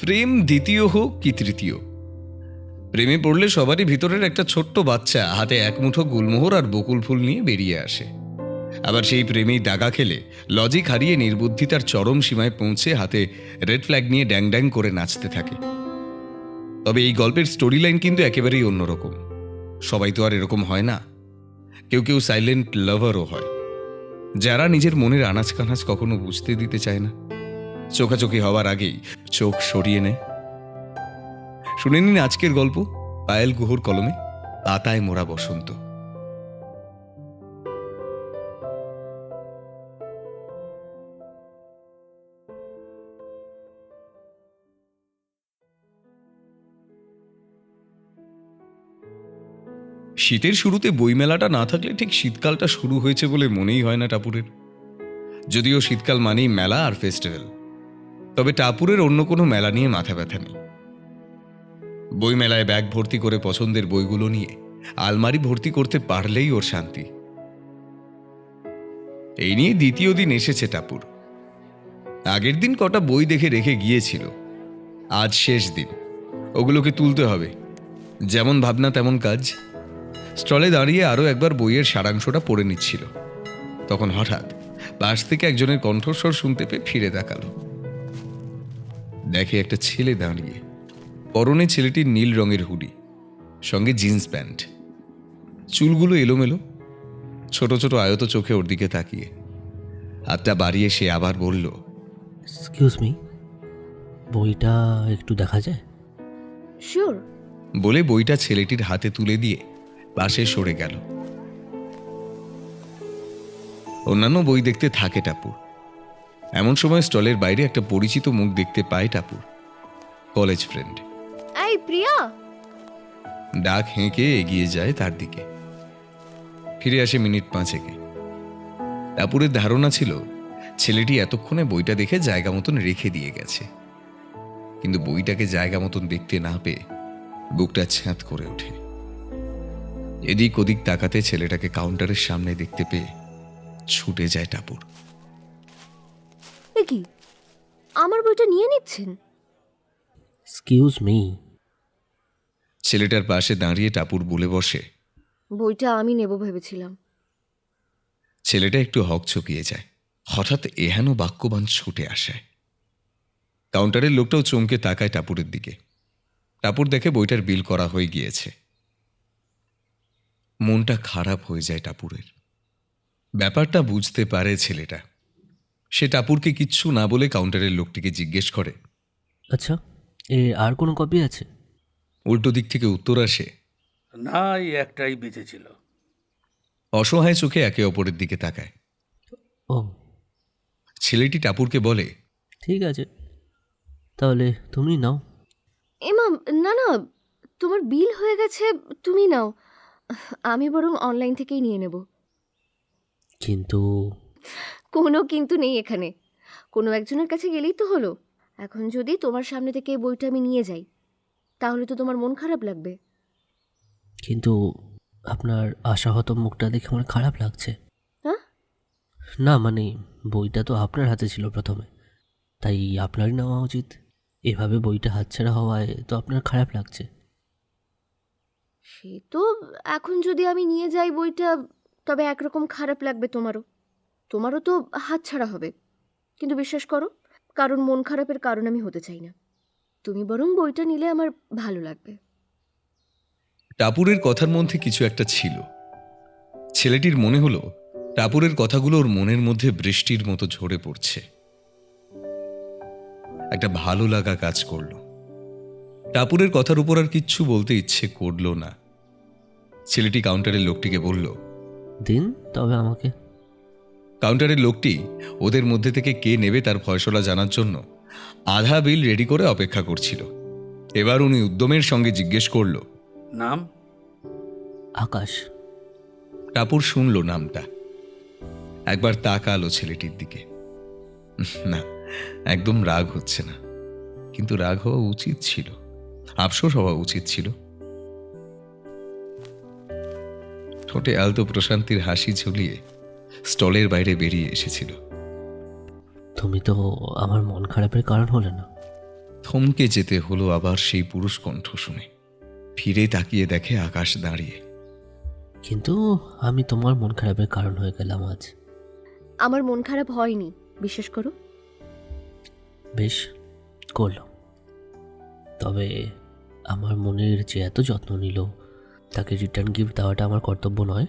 প্রেম দ্বিতীয় হোক কি তৃতীয়? প্রেমে পড়লে সবারই ভিতরের একটা ছোট্ট বাচ্চা হাতে এক মুঠো গুলমোহর আর বকুল ফুল নিয়ে বেরিয়ে আসে। আবার সেই প্রেমেই দাগা খেলে লজিক হারিয়ে নির্বুদ্ধিতার চরম সীমায় পৌঁছে হাতে রেড ফ্ল্যাগ নিয়ে ড্যাং ড্যাং করে নাচতে থাকে। তবে এই গল্পের স্টোরি লাইন কিন্তু একেবারেই অন্যরকম। সবাই তো আর এরকম হয় না। কেউ কেউ সাইলেন্ট লাভারও হয়। যারা নিজের মনের আনাজ কানাজ কখনো বুঝতে দিতে চায় না। চোখাচোখি হওয়ার আগেই চোখ সরিয়ে নেয় শুনে নিন আজকের গল্প, পায়েল গুহর কলমে, পাতায় মোরা বসন্ত। শীতের শুরুতে বইমেলাটা না থাকলে ঠিক শীতকালটা শুরু হয়েছে বলে মনেই হয় না টাপুরের যদিও শীতকাল মানেই মেলা আর ফেস্টিভ্যাল। তবে টাপুরের অন্য কোনো মেলা নিয়ে মাথা ব্যথা নেই। বইমেলায় ব্যাগ ভর্তি করে পছন্দের বইগুলো নিয়ে আলমারি ভর্তি করতে পারলেই ওর শান্তি। এই নিয়ে দ্বিতীয় দিন এসেছে টাপুর। আগের দিন কটা বই দেখে রেখে গিয়েছিল। আজ শেষ দিন। ওগুলোকে তুলতে হবে। যেমন ভাবনা, তেমন কাজ। স্টলে দাঁড়িয়ে আরও একবার বইয়ের সারাংশটা পড়ে নিচ্ছিল। তখন হঠাৎ পাশ থেকে একজনের কণ্ঠস্বর শুনতে পেয়ে ফিরে তাকালো। দেখে একটা ছেলে দাঁড়িয়ে। পরনে ছেলেটির নীল রঙের হুডি সঙ্গে জিন্স প্যান্ট। চুলগুলো এলোমেলো ছোট ছোট আয়ত চোখে ওর দিকে তাকিয়ে। হাতটা বাড়িয়ে সে আবার বলল এক্সকিউজ মি বইটা একটু দেখা যায়? শিওর বলে বইটা ছেলেটির হাতে তুলে দিয়ে পাশে সরে গেল। অন্যান্য বই দেখতে থাকে টাপুর এমন সময় স্টলের বাইরে একটা পরিচিত মুখ দেখতে পায় টাপুর কলেজ ফ্রেন্ড। এই প্রিয়া। ডাক হেঁকে এগিয়ে যায় তার দিকে। ফিরে আসে মিনিট পাঁচেকে। টাপুরের ধারণা ছিল ছেলেটি এতক্ষণে বইটা দেখে জায়গা মতন রেখে দিয়ে গেছে। কিন্তু বইটাকে জায়গা মতন দেখতে না পেয়ে বুকটা ছ্যাঁত করে ওঠে। এদিক ওদিক তাকাতে ছেলেটাকে কাউন্টারের সামনে দেখতে পেয়ে ছুটে যায় টাপুর। এ কি? আমার বইটা নিয়ে নিচ্ছেন? এক্সকিউজ মি ছেলেটার পাশে দাঁড়িয়ে টাপুর বলে বসে। বইটা আমি নেব ভেবেছিলাম। ছেলেটা একটু হক চকিয়ে যায়। হঠাৎ এহেন বাক্যবান ছুটে আসে। কাউন্টারের লোকটাও চমকে তাকায় টাপুরের দিকে। টাপুর দেখে বইটার বিল করা হয়ে গিয়েছে। মনটা খারাপ হয়ে যায় টাপুরের। ব্যাপারটা বুঝতে পারে ছেলেটা। সে টাপুরকে কিচ্ছু না বলে কাউন্টারের লোকটিকে জিজ্ঞেস করে। আচ্ছা এ আর কোনো কপি আছে? উল্টো দিক থেকে উত্তর আসে না এই একটাই বেঁচে ছিল। অসহায় চোখে একে অপরের দিকে তাকায়। ও। ছেলেটি টাপুরকে বলে ঠিক আছে তাহলে তুমি নাও। এমা না না তোমার বিল হয়ে গেছে তুমি নাও। আমি বরং অনলাইন থেকেই নিয়ে নেব। কিন্তু কোনো কিন্তু নেই এখানে। কোনো একজনের কাছে গেলেই তো হলো। এখন যদি তোমার সামনে থেকে এই বইটা আমি নিয়ে যাই তাহলে তো তোমার মন খারাপ লাগবে। কিন্তু আপনার আশাহত মুখটা দেখে আমার খারাপ লাগছে। হ্যাঁ? না মানে বইটা তো আপনার হাতে ছিল প্রথমে। তাই আপনারই নেওয়া উচিত। এভাবে বইটা হাতছাড়া হওয়ায় তো আপনার খারাপ লাগছে। সে তো এখন যদি আমি নিয়ে যাই বইটা তবে একরকম খারাপ লাগবে তোমারও। তোমারও তো হাতছাড়া হবে। কিন্তু বিশ্বাস করো কারণ মন খারাপের কারণ আমি হতে চাই না। তুমি বরং বইটা নিলে আমার ভালো লাগবে। টাপুরের কথার মধ্যে কিছু একটা ছিল। ছেলেটির মনে হলো টাপুরের কথাগুলো ওর মনের মধ্যে বৃষ্টির মতো ঝরে পড়ছে। একটা ভালো লাগা কাজ করল। টাপুরের কথার উপর আর কিচ্ছু বলতে ইচ্ছে করল না। ছেলেটি কাউন্টারের লোকটিকে বলল দিন তবে আমাকে। কাউন্টারের লোকটি ওদের মধ্যে থেকে কে নেবে তার ফয়সলা জানার জন্য আধা বিল রেডি করে অপেক্ষা করছিল। এবার উনি উদ্যমের সঙ্গে জিজ্ঞেস করল নাম? আকাশ। টাপুর শুনল নামটা। একবার তাকালো ছেলেটির দিকে। না একদম রাগ হচ্ছে না। কিন্তু রাগ হওয়া উচিত ছিল। আফসোস হওয়া উচিত ছিল। ঠোঁটে আলতো প্রশান্তির হাসি ঝুলিয়ে স্টলের বাইরে বেরিয়ে এসেছিল। তুমি তো আমার মন খারাপের কারণ হলে না। থমকে যেতে হলো আবার সেই পুরুষ কণ্ঠ শুনে। ফিরে তাকিয়ে দেখে আকাশ দাঁড়িয়ে। কিন্তু আমি তোমার মন খারাপের কারণ হয়ে গেলাম আজ। আমার মন খারাপ হয়নি বিশ্বাস করো। বেশ করলাম তবে আমার মনের যে এত যত্ন নিল তাকে রিটার্ন গিফট দেওয়াটা আমার কর্তব্য নয়।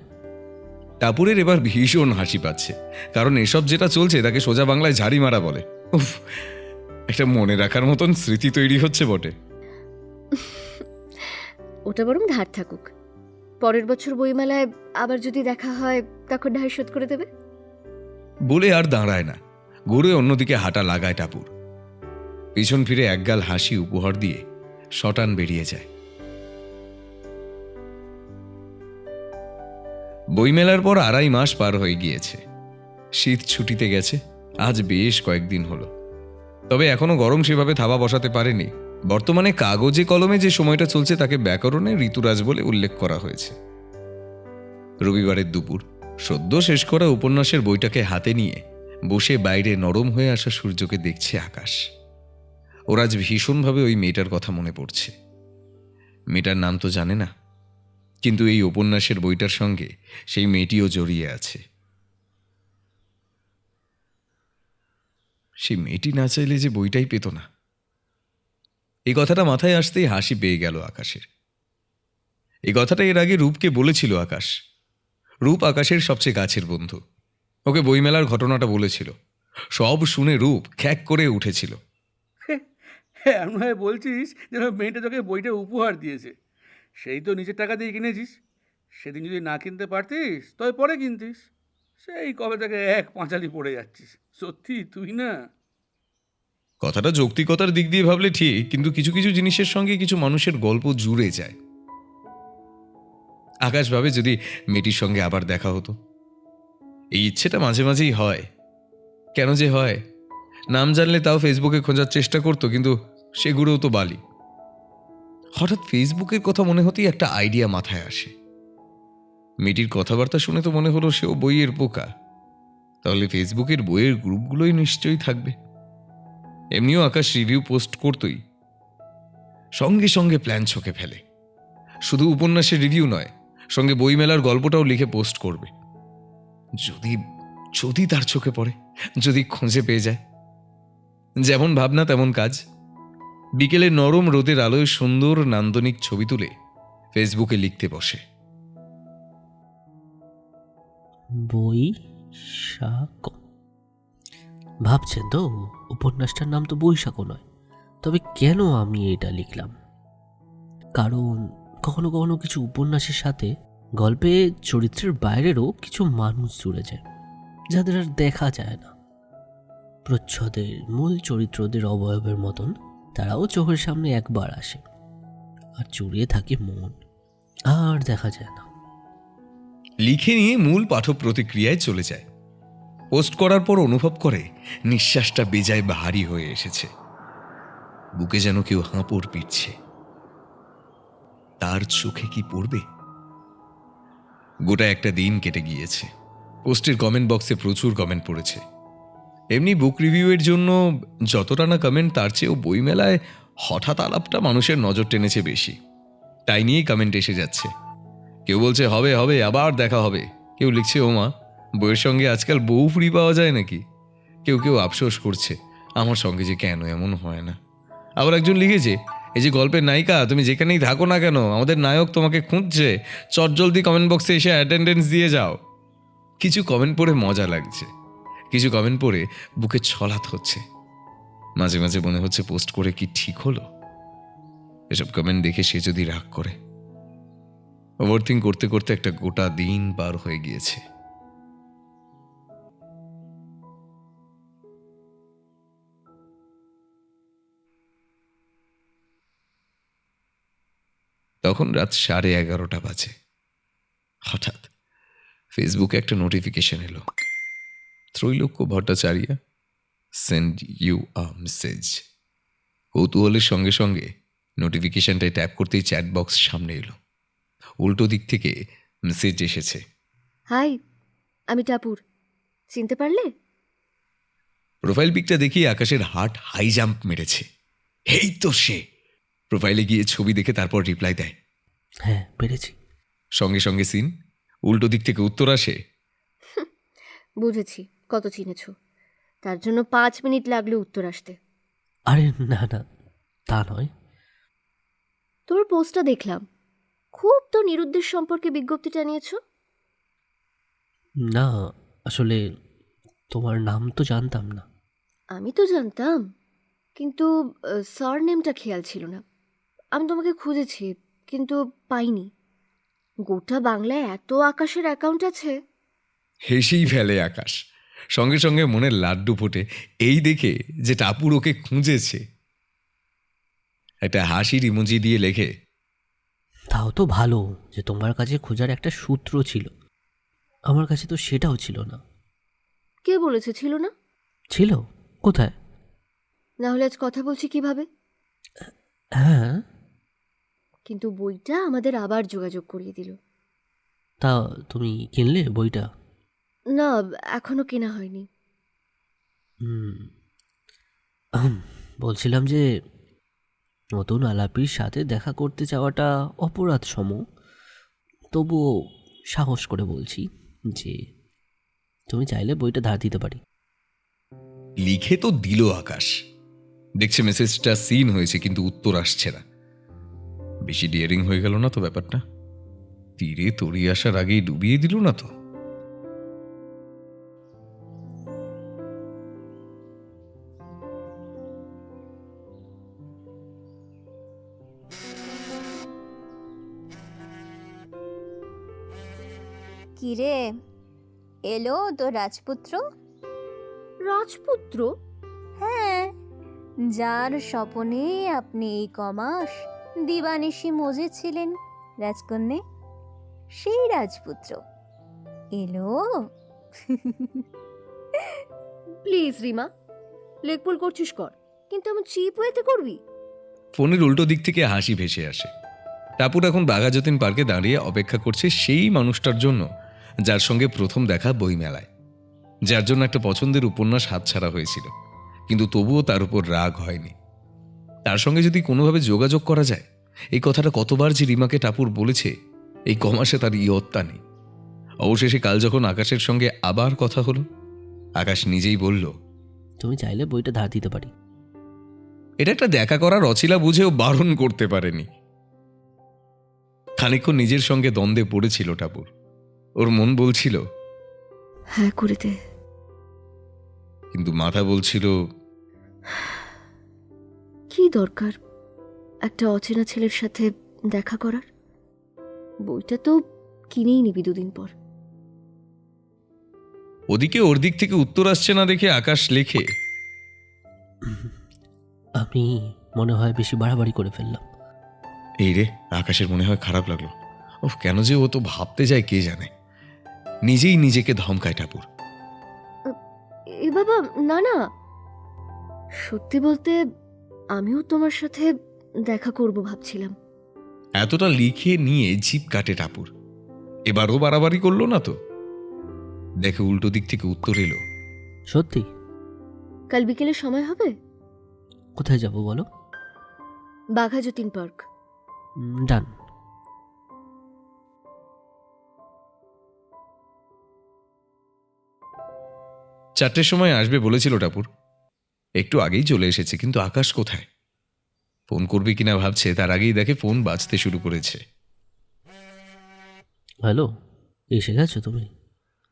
টাপুরের এবার ভীষণ হাসি পাচ্ছে। কারণ এসব যেটা চলছে তাকে সোজা বাংলায় ঝাড়ি মারা বলে। উফ একটা মনে রাখার মতন স্মৃতি তৈরি হচ্ছে বটে। ওটা বরং ধার থাকুক। পরের বছর বইমেলায় আবার যদি দেখা হয় তখন ঢাই শোধ করে দেবে? বলে আর দাঁড়ায় না। ঘুরে অন্যদিকে হাঁটা লাগায় টাপুর। পিছন ফিরে একগাল হাসি উপহার দিয়ে শটান বেরিয়ে যায়। বইমেলার পর আড়াই মাস পার হয়ে গিয়েছে। শীত ছুটিতে গেছে, আজ বেশ কয়েকদিন হলো। তবে এখনও গরম সেভাবে থাবা বসাতে পারেনি। বর্তমানে কাগজে কলমে যে সময়টা চলছে তাকে ব্যাকরণে ঋতুরাজ বলে উল্লেখ করা হয়েছে। রবিবারের দুপুর, সদ্য শেষ করা উপন্যাসের বইটাকে হাতে নিয়ে বসে বাইরে নরম হয়ে আসা সূর্যকে দেখছে আকাশ। ওর আজ ভীষণভাবে ওই মেয়েটার কথা মনে পড়ছে। মেয়েটার নাম তো জানে না কিন্তু এই উপন্যাসের বইটার সঙ্গে সেই মেয়েটিও জড়িয়ে আছে। সেই মেয়েটি না চাইলে যে বইটাই পেত না। এই কথাটা মাথায় আসতেই হাসি পেয়ে গেল আকাশের। এই কথাটা এর আগে রূপকে বলেছিল আকাশ। রূপ আকাশের সবচেয়ে কাছের বন্ধু। ওকে বইমেলার ঘটনাটা বলেছিল। সব শুনে রূপ খ্যাক করে উঠেছিল। হ্যাঁ বলছিস যেন মেয়েটা তোকে বইটা উপহার দিয়েছে। সেই তো নিজের টাকা দিয়ে কিনেছিস। সেদিন যদি না কিনতে পারতিস, তবে পরে কিনতিস। সেই কবে থেকে এক পাঁচালি পড়ে যাচ্ছিস? সত্যি, তুই না? কথাটা যৌক্তিকতার দিক দিয়ে ভাবলে ঠিক, কিন্তু কিছু কিছু জিনিসের সঙ্গে কিছু মানুষের গল্প জুড়ে যায়। আকাশ ভাবে যদি মেয়েটির সঙ্গে আবার দেখা হতো। এই ইচ্ছেটা মাঝে মাঝেই হয়। কেন যে হয়? নাম জানলে তাও ফেসবুকে খোঁজার চেষ্টা করতো, কিন্তু সেগুলোও তো বালি। হঠাৎ ফেসবুকের কথা মনে হতেই একটা আইডিয়া মাথায় আসে। মেয়েটির কথাবার্তা শুনে তো মনে হলো সেও বইয়ের পোকা। তাহলে ফেসবুকের বইয়ের গ্রুপগুলোই নিশ্চয়ই থাকবে। এমনিও আকাশ রিভিউ পোস্ট করতই। সঙ্গে সঙ্গে প্ল্যান ছকে ফেলে। শুধু উপন্যাসের রিভিউ নয়, সঙ্গে বইমেলার গল্পটাও লিখে পোস্ট করবে। যদি যদি তার চোখে পড়ে, যদি খুঁজে পেয়ে যায়। যেমন ভাবনা, তেমন কাজ। বিকেলে নরম রোদের আলোয় সুন্দর নান্দনিক ছবি তুলে ফেসবুকে লিখতে বসে। বই, শাক। ভাবছেন তো, উপন্যাসটার নাম তো বৈশাখও নয়। তবে কেন আমি এটা লিখলাম? কারণ কখনো কখনো কিছু উপন্যাসের সাথে গল্পে চরিত্রের বাইরেরও কিছু মানুষ জুড়ে যায়, যাদের আর দেখা যায় না। প্রচ্ছদের মূল চরিত্রদের অবয়বের মতন তারাও চোখের সামনে একবার আসে। আর জুড়িয়ে থাকে মন। আর দেখা যায় না। লিখে নিয়ে মূল পাঠক প্রতিক্রিয়ায় চলে যায়। পোস্ট করার পর অনুভব করে নিঃশ্বাসটা বেজায় ভারী হয়ে এসেছে। বুকে যেন কেউ হাঁপড় পিটছে। তার চোখে কি পড়বে? গোটা একটা দিন কেটে গিয়েছে। পোস্টের কমেন্ট বক্সে প্রচুর কমেন্ট পড়েছে। এমনি বুক রিভিউয়ের জন্য যতটা না কমেন্ট তার চেয়েও বইমেলায় হঠাৎ আলাপটা মানুষের নজর টেনেছে বেশি। তাই নিয়েই কমেন্ট এসে যাচ্ছে। কেউ বলছে, হবে হবে, আবার দেখা হবে। কেউ লিখছে ওমা বইয়ের সঙ্গে আজকাল বউ ফ্রি পাওয়া যায় নাকি? কেউ কেউ আফসোস করছে, আমার সঙ্গে যে কেন এমন হয় না? আবার একজন লিখেছে, এই যে গল্পের নায়িকা, তুমি যেখানেই থাকো না কেন, আমাদের নায়ক তোমাকে খুঁজছে চটজলদি কমেন্ট বক্সে এসে অ্যাটেন্ডেন্স দিয়ে যাও। কিছু কমেন্ট পড়ে মজা লাগছে। কিছু কমেন্ট পড়ে বুকে ছলাত হচ্ছে। মাঝে মাঝে মনে হচ্ছে পোস্ট করে কি ঠিক হলো? এসব কমেন্ট দেখে সে যদি রাগ করে। ওভারথিং করতে করতে একটা গোটা দিন পার হয়ে গিয়েছে। তখন রাত সাড়ে এগারোটা বাজে। হঠাৎ ফেসবুকে একটা নোটিফিকেশন এলো। Trailokya Bhattacharya send you a message কৌতূহলের সঙ্গে সঙ্গে নোটিফিকেশনটায় ট্যাপ করতেই চ্যাট বক্স সামনে এলো। উল্টো দিক থেকে মেসেজ এসেছে। হাই আমি টাপুর। চিনতে পারলে? প্রোফাইল পিকটা দেখি আকাশের হার্ট হাই জাম্প মেরেছে। এই তো সে! প্রোফাইলে গিয়ে ছবি দেখে তারপর রিপ্লাই দেয়। হ্যাঁ পেরেছি। সঙ্গে সঙ্গে সিন উল্টো দিক থেকে উত্তর আসে। বুঝেছি। কত চিনেছ? তার জন্য পাঁচ মিনিট লাগল উত্তর আসতে। আরে না না তা নয়। তোমার পোস্টটা দেখলাম। খুব তো নিরুদ্দেশ সম্পর্কে বিজ্ঞপ্তিটা নিয়েছো না আসলে তোমার নাম তো জানতাম না। আমি তো জানতাম কিন্তু সার নেমটা খেয়াল ছিল না। আমি তোমাকে খুঁজেছি কিন্তু পাইনি। গোটা বাংলায় এত আকাশের অ্যাকাউন্ট আছে। হেসেই ফেলে আকাশ। সঙ্গে সঙ্গে মনের লাড্ডু ফোটে। এই দেখে যে টাপুর ওকে খুঁজেছে। একটা হাসির ইমোজি দিয়ে লেখে তাও তো ভালো যে তোমার কাছে খোঁজার একটা সূত্র ছিল। আমার কাছে তো সেটাও ছিল না। কে বলেছে ছিল না? ছিল? কোথায়? না হলে আজ কথা বলছি কীভাবে? হ্যাঁ। কিন্তু বইটা আমাদের আবার যোগাযোগ করিয়ে দিল। তা তুমি কিনলে বইটা? না এখনও কেনা হয়নি। হুম বলছিলাম যে নতুন আলাপির সাথে দেখা করতে যাওয়াটা অপরাধ সম তবুও সাহস করে বলছি যে তুমি চাইলে বইটা ধার দিতে পারি। লিখে তো দিল আকাশ। দেখছে মেসেজটা সিন হয়েছে কিন্তু উত্তর আসছে না। বেশি ডিয়ারিং হয়ে গেল না তো ব্যাপারটা? তীরে তরি আসার আগেই ডুবিয়ে দিল না তো? কিরে এলো তো রাজপুত্র? রাজপুত্র? হ্যাঁ যার স্বপনে আপনি এই কমাস দিবানিশি মজেছিলেন রাজকন্যে। সেই রাজপুত্র এলো। প্লিজ রিমা লেকপুল করছিস কর কিন্তু আমি চিপ ওয়েতে করবি? ফোনের উল্টো দিক থেকে হাসি ভেসে আসে। টাপুর এখন বাঘাযতীন পার্কে দাঁড়িয়ে অপেক্ষা করছে সেই মানুষটার জন্য। যার সঙ্গে প্রথম দেখা বইমেলায় যার জন্য একটা পছন্দের উপন্যাস হাতছাড়া হয়েছিল কিন্তু তবুও তার উপর রাগ হয়নি। তার সঙ্গে যদি কোনোভাবে যোগাযোগ করা যায় এই কথাটা কতবার যে রিমাকে টাপুর বলেছে এই কমাসে তার ইয়ত্তা নেই। অবশেষে কাল যখন আকাশের সঙ্গে আবার কথা হলো আকাশ নিজেই বলল তুমি চাইলে বইটা ধার দিতে পারি। এটা একটা দেখা করার অছিলা বুঝেও বারণ করতে পারেনি। খানিকক্ষণ নিজের সঙ্গে দ্বন্দ্বে পড়েছিল টাপুর। ওর মন বলছিল। হ্যাঁ করে দে। কিন্তু মাথা বলছিল কি দরকার? একটা অচেনা ছেলের সাথে দেখা করার? বইটা তো কিনেই নিবি দুদিন পর। ওদিকে ওর দিক থেকে উত্তর আসছে না দেখে আকাশ লেখে আমি মনে হয় বেশি বাড়াবাড়ি করে ফেললাম। এই রে আকাশের মনে হয় খারাপ লাগল। ও কেন যে ও তো ভাবতে যায় কে জানে। নিজেই নিজেকে ধমকায় টাপুর এ বাবা না না। সত্যি বলতে আমিও তোমার সাথে দেখা করব ভাবছিলাম। এতটা লিখে নিয়ে জিপ কাটে টাপুর এবারও বাড়াবাড়ি করল না তো? দেখে উল্টো দিক থেকে উত্তর এলো। সত্যি? কাল বিকেলে সময় হবে? কোথায় যাব বলো? Bagha Jatin park done. চারটের সময় আসবে বলেছিল টাপুর একটু আগেই চলে এসেছে কিন্তু আকাশ কোথায়? ফোন করবে কিনা ভাবছে তার আগেই দেখে ফোন বাজতে শুরু করেছে। হ্যালো এসে গেছো তুমি?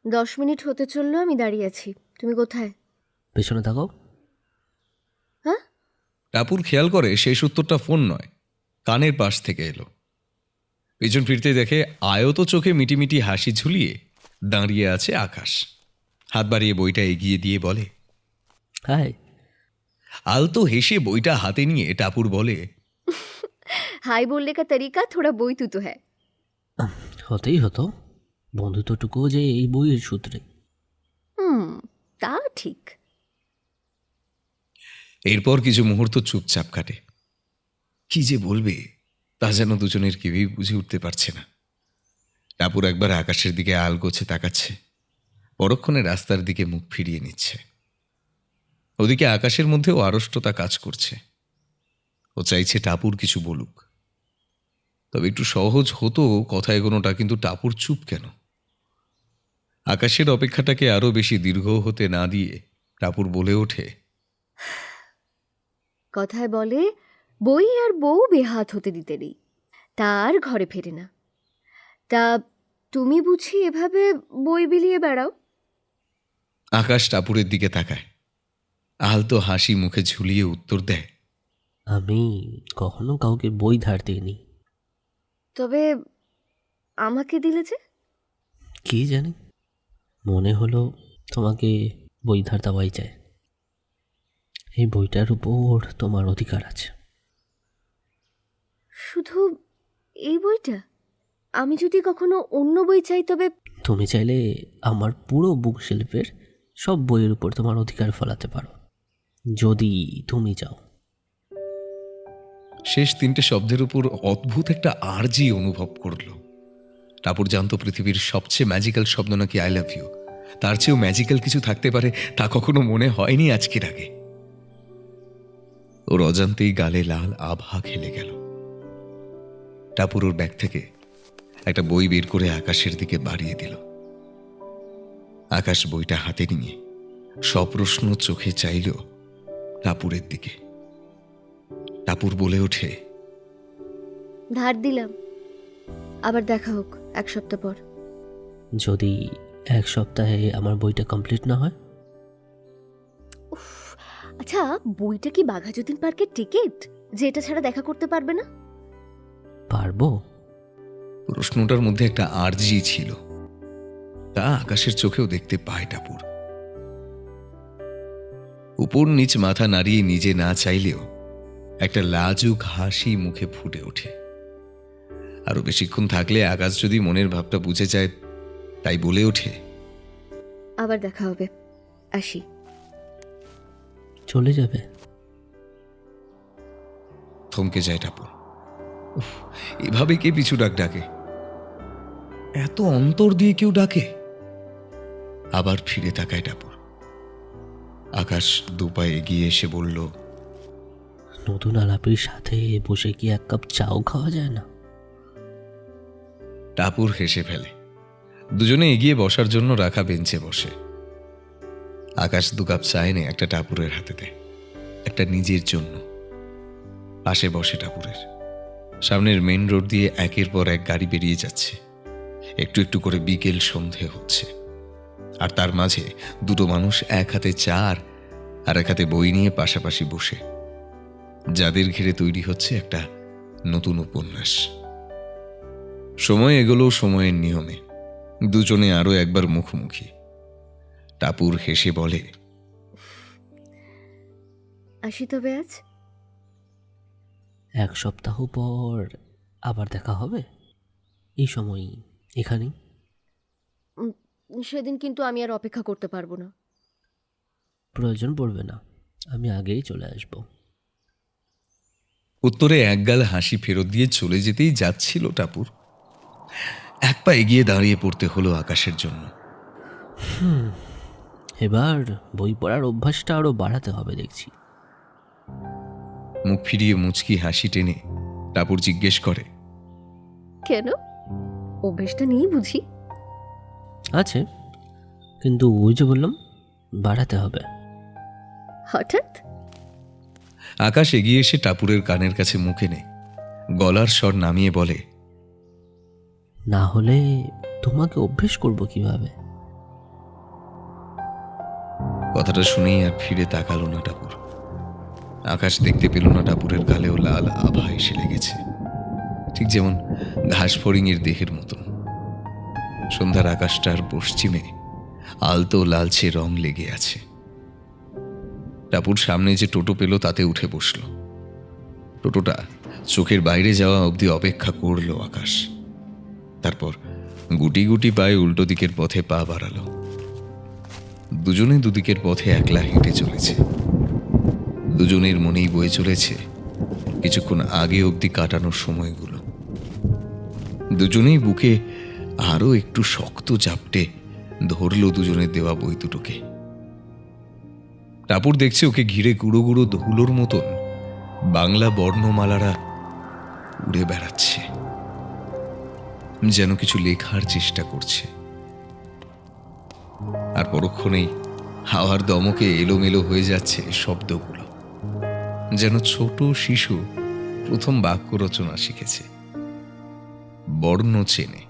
দশ মিনিট হতে চলল আমি দাঁড়িয়ে আছি। তুমি কোথায়? পেছনে থাকো। হ্যাঁ? টাপুর খেয়াল করে শেষ উত্তরটা ফোন নয় কানের পাশ থেকে এলো। পিছন ফিরতে দেখে আয়ত চোখে মিটিমিটি হাসি ঝুলিয়ে দাঁড়িয়ে আছে আকাশ। হাত বাড়িয়ে বইটা এগিয়ে দিয়ে বলে হাই আলতো হেসে বইটা হাতে নিয়ে টাপুর বলে হাই বললে কা তরিকা থোড়া বই তু তো হ্যায়। হতেই হতো। বন্ধুত্বটুকুও যে এই বইয়ের সূত্রে। হুম তা ঠিক। এরপর কিছু মুহূর্ত চুপচাপ কাটে। কি যে বলবে তা যেন দুজনের কেউই বুঝে উঠতে পারছে না। টাপুর একবার আকাশের দিকে আল গোছে তাকাচ্ছে। পরক্ষণে রাস্তার দিকে মুখ ফিরিয়ে নিচ্ছে। ওদিকে আকাশের মধ্যেও আড়ষ্টতা কাজ করছে। ও চাইছে টাপুর কিছু বলুক। তবে একটু সহজ হতো কথা এগোনোটা, কিন্তু টাপুর চুপ কেন? আকাশের অপেক্ষাটাকে আরও বেশি দীর্ঘ হতে না দিয়ে টাপুর বলে ওঠে, কথায় বলে, বই আর বউ বেহাত হতে দিতে নেই। তার ঘরে ফেরে না। তা তুমি বুঝি এভাবে বই বিলিয়ে বেড়াও? আকাশ টাপুরের দিকে তাকায়। আলতো হাসি মুখে ঝুলিয়ে উত্তর দেয় আমি কখনো কাউকে বই ধার দিইনি। তবে আমাকে দিলে যে? কি জানি মনে হলো তোমাকে বই ধার দেওয়াই যায়। এই বইটার উপর তোমার অধিকার আছে। শুধু এই বইটা? আমি যদি কখনো অন্য বই চাই তবে তুমি চাইলে আমার পুরো বুক শেলফের সব বইয়ের উপর তোমার অধিকার ফলাতে পারো। যদি তুমি যাও শেষ তিনটে শব্দের উপর অদ্ভুত একটা আরজি অনুভব করল। টাপুর জানতো পৃথিবীর সবচেয়ে ম্যাজিক্যাল শব্দ নাকি আই লাভ ইউ তার চেয়েও ম্যাজিক্যাল কিছু থাকতে পারে, তা কখনো মনে হয়নি আজকের আগে। ওর অজান্তেই গালে লাল আভা খেলে গেল। টাপুর ওর ব্যাগ থেকে একটা বই বের করে আকাশের দিকে বাড়িয়ে দিল। আকাশ বইটা হাতে নিয়ে সপ্রশ্ন চোখে চাইল টাপুরের দিকে। টাপুর বলে ওঠে ধার দিলাম আবার দেখা হোক এক সপ্তাহ পর। যদি এক সপ্তাহে আমার বইটা কমপ্লিট না হয়? উফ, আচ্ছা বইটা কি বাঘাযতীন পার্কের টিকিট যে এটা ছাড়া দেখা করতে পারবে না? পারব। প্রশ্নটার মধ্যে একটা আর্জি ছিল। তা আকাশের চোখেও দেখতে পায় টাপুর। উপর নিচ মাথা নাড়িয়ে নিজে না চাইলেও একটা লাজুক হাসি মুখে ফুটে ওঠে। আরও বেশিক্ষণ থাকলে আকাশ যদি মনের ভাবটা বুঝে যায় তাই বলে ওঠে আবার দেখা হবে। আসি। চলে যাবে। থমকে যায় টাপুর উফ, এভাবে কে পিছু ডাক ডাকে? এত অন্তর দিয়ে কেউ ডাকে? আবার ফিরে তাকায় টাপুর। আকাশ দুপায়ে এগিয়ে এসে বলল নতুন আলাপের সাথে বসে কি এক কাপ চাও খাওয়া যায় না? টাপুর হেসে ফেলে দুজনে এগিয়ে বসার জন্য রাখা বেঞ্চে বসে। আকাশ দু কাপ চা এনে একটা টাপুরের হাতে দেয় একটা নিজের জন্য। পাশে বসে টাপুরের সামনের মেন রোড দিয়ে একের পর এক গাড়ি বেরিয়ে যাচ্ছে। একটু একটু করে বিকেল সন্ধে হচ্ছে। আর তার মাঝে দুটো মানুষ এক হাতে চার আর এক হাতে বই নিয়ে পাশাপাশি বসে যাদের ঘিরে তৈরি হচ্ছে একটা নতুন উপন্যাস। সময় এগোলো সময়ের নিয়মে দুজনে আরও একবার মুখোমুখি। টাপুর হেসে বলে আসি তবে আজ এক সপ্তাহ পর আবার দেখা হবে। এই সময় এখানেই। সেদিন কিন্তু আমি আর অপেক্ষা করতে পারব না। প্রয়োজন পড়বে না। আমি আগেই চলে আসব। উত্তরে একগাল হাসি ফেরত দিয়ে চলে যেতেই যাচ্ছিল টাপুর। এক পা এগিয়ে দাঁড়িয়ে পড়তে হলো আকাশের জন্য। এবার বই পড়ার অভ্যাসটা আরও বাড়াতে হবে দেখছি। মুখ ফিরিয়ে মুচকি হাসি টেনে টাপুর জিজ্ঞেস করে কেন? অভ্যেসটা নেই বুঝি। আছে। কিন্তু ওই যে বললাম বাড়াতে হবে। হঠাৎ? আকাশ এগিয়ে এসে টাপুরের কানের কাছে মুখে নেয় গলার স্বর নামিয়ে বলে না হলে তোমাকে অভ্যেস করব কীভাবে? কথাটা শুনেই আর ফিরে তাকালো না টাপুর। আকাশ দেখতে পেল না টাপুরের গালেও লাল আভা এসে লেগেছে। ঠিক যেমন ঘাস ফড়িংয়ের দেহের মতন। সন্ধ্যার আকাশটার পশ্চিমে আলতো লালচে রং লেগে আছে। টাপুর সামনে যে টোটো পেল, তাতে উঠে বসল। টোটোটা চোখের বাইরে যাওয়া অবধি অপেক্ষা করল আকাশ। তারপর গুটি গুটি পায়ে উল্টো দিকের পথে পা বাড়ালো। দুজনে দুদিকের পথে একলা হেঁটে চলেছে। দুজনের মনেই বয়ে চলেছে কিছুক্ষণ আগে অবধি কাটানোর সময়গুলো। দুজনেই বুকে আরও একটু শক্ত জাপটে ধরলো দুজনের দেওয়া বই দুটোকে। টাপুর দেখছে ওকে ঘিরে গুঁড়ো গুঁড়ো ধুলোর মতন বাংলা বর্ণমালারা উড়ে বেড়াচ্ছে, যেন কিছু লেখার চেষ্টা করছে। আর পরক্ষণেই হাওয়ার দমকে এলোমেলো হয়ে যাচ্ছে শব্দগুলো, যেন ছোট শিশু প্রথম বাক্য রচনা শিখেছে, বর্ণ চেনে।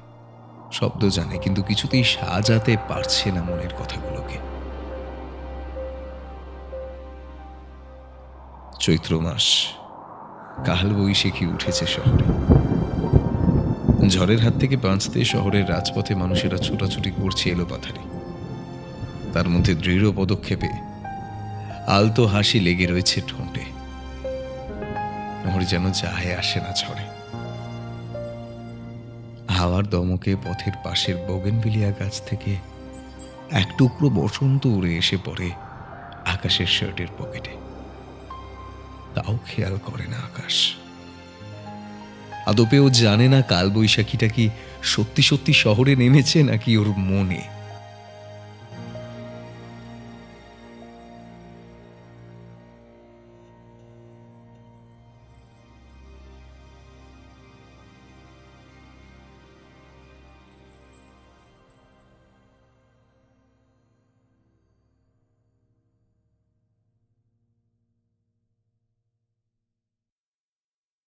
শব্দ জানে, কিন্তু কিছুতেই সাজাতে পারছে না মনের কথাগুলোকে। চৈত্র মাস, কাল বৈশাখী উঠেছে শহরে। ঝড়ের হাত থেকে বাঁচতে শহরের রাজপথে মানুষেরা ছোটাছুটি করছে এলোপাথারি। তার মধ্যে দৃঢ় পদক্ষেপে আলতো হাসি লেগে রয়েছে ঠোঁটে। ওর যেন যায় আসে না ঝড়ে। হাওয়ার দমকে পথের পাশের বগেনভিলিয়া গাছ থেকে এক টুকরো বসন্ত উড়ে এসে পড়ে আকাশের শার্টের পকেটে। তাও খেয়াল করে না আকাশ। আদপেও জানে না কালবৈশাখীটা কি সত্যি সত্যি শহরে নেমেছে নাকি ওর মনে।